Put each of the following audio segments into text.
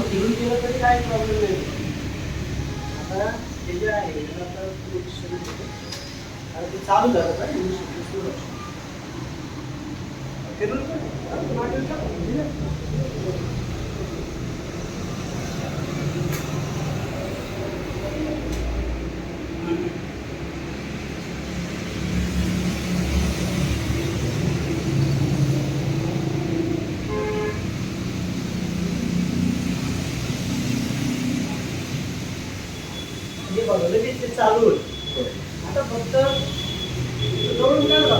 फिरून केलं तरी काय प्रॉब्लेम नाही आता हे जे आहे. आता पुढे सुरू ते चालू झालं का इंग्लिश शिकणं आहे. फिरून बघा लगेच ते चालू होईल आता फक्त जवळून काढा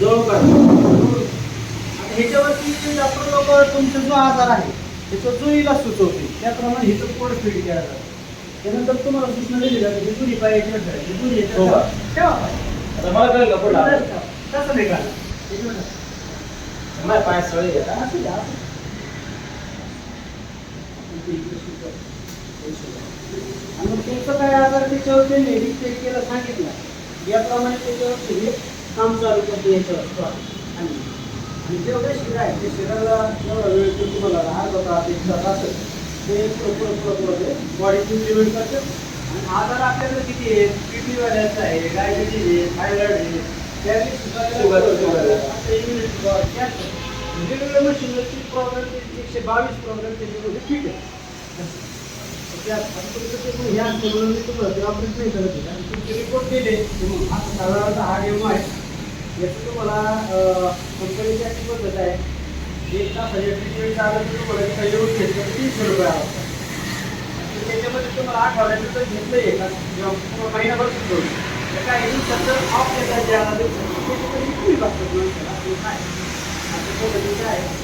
जवळ काढा आता ह्याच्यावरती डॉक्टर लोक तुमचा जो आजार आहे त्याचा जुळीला सुचवते त्याप्रमाणे हिचं कोड फिट केला जातं त्यानंतर तुम्हाला सूचना दिली जाते की जुरी पाय याच्यावर ठेवायची याच्यावर हो? ठेवा. पाय. आता मला कळलं का? तसं नाही आहे आता. असू द्या, असू द्या. मग तुमचं काय आजार त्याच्यावर त्यांनी डिक्टेट केलं सांगितलं. याप्रमाणे त्याच्यावर तुम्ही काम चालू करतो याच्यावर. आणि आणि जेवढे शिरा आहे ते शिराला जेवढा वेळ तो तुम्हाला अर्धा तास एक तास असेल ते पुढं पुढं पुढं बॉडीची इम्प्लिमेंट करते. आणि आजार आपल्याकडे किती आहे? किडनी वाल्याचा आहे डायबिटीज आहे थायरॉइड आहे power, cancer. वेगवेगळ्या मशीनवरची प्रॉब्लेम एकशे बावीस प्रॉब्लेम त्याच्यामध्ये फिट आहे. रिपोर्ट केले हा साधारणतः हा डेमो आहे. याचं तुम्हाला कंपनीची अशी पद्धत आहे. एक तासाच्या ट्रीटमेंट झालं तर तुम्हाला एका घेतलं तीनशे रुपये त्याच्यामध्ये तुम्हाला आठवड्याचं तर घेतलं आहे का? किंवा महिनाभर सुद्धा होईल. तर काय ऑफ घेता जे दिवसात त्याच्यामध्ये कमी लागतात माणसाला. काय? असं पद्धतीचं आहे